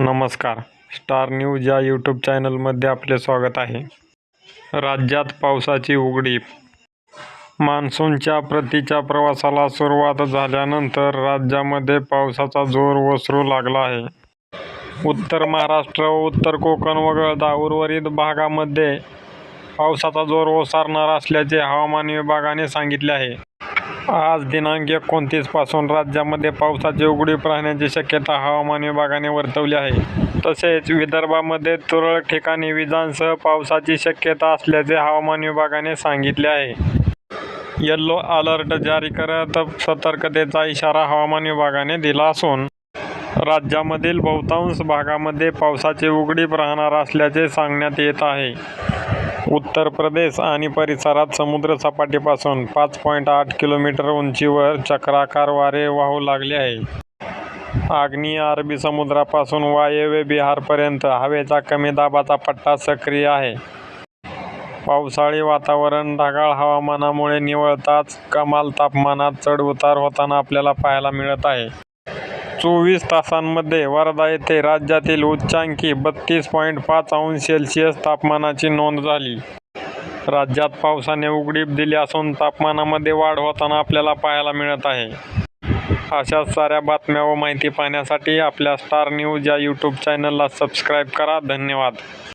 नमस्कार. Star News या YouTube चॅनलमध्ये आपले स्वागत आहे. राज्यात पावसाची उघडीप मान्सूनच्या प्रतीच्या प्रवासाला सुरुवात झाल्यानंतर राज्यामध्ये पावसाचा जोर ओसरू लागला आहे. उत्तर महाराष्ट्र व उत्तर कोकण वगळता उर्वरित भागामध्ये पावसाचा जोर ओसारणार असल्याचे हवामान विभागाने सांगितले आहे. आज दिनांक एकोणतीसपासून राज्यामध्ये पावसाची उघडीप राहण्याची शक्यता हवामान विभागाने वर्तवली आहे. तसेच विदर्भामध्ये तुरळक ठिकाणी विजांसह पावसाची शक्यता असल्याचे हवामान विभागाने सांगितले आहे. येल्लो अलर्ट जारी करत सतर्कतेचा इशारा हवामान विभागाने दिला असून राज्यामधील बहुतांश भागामध्ये पावसाची उघडीप राहणार असल्याचे सांगण्यात येत आहे. उत्तर प्रदेश आणि परिसरात समुद्रसपाटीपासून पाच पॉईंट आठ किलोमीटर उंचीवर चक्राकार वारे वाहू लागले आहे आग्नेय अरबी समुद्रापासून वायव्य बिहारपर्यंत हवेचा कमी दाबाचा पट्टा सक्रिय आहे. पावसाळी वातावरण ढगाळ हवामानामुळे निवळताच कमाल तापमानात चढउतार होताना आपल्याला पाहायला मिळत आहे. चोवीस तासांमध्ये वर्धा येथे राज्यातील उच्चांकी बत्तीस पॉईंट पाच अंश सेल्सिअस तापमानाची नोंद झाली. राज्यात पावसाने उघडीप दिली असून तापमानामध्ये वाढ होताना आपल्याला पाहायला मिळत आहे. अशाच साऱ्या बातम्या व माहिती पाहण्यासाठी आपल्या स्टार न्यूज या यूट्यूब चॅनलला सबस्क्राईब करा. धन्यवाद.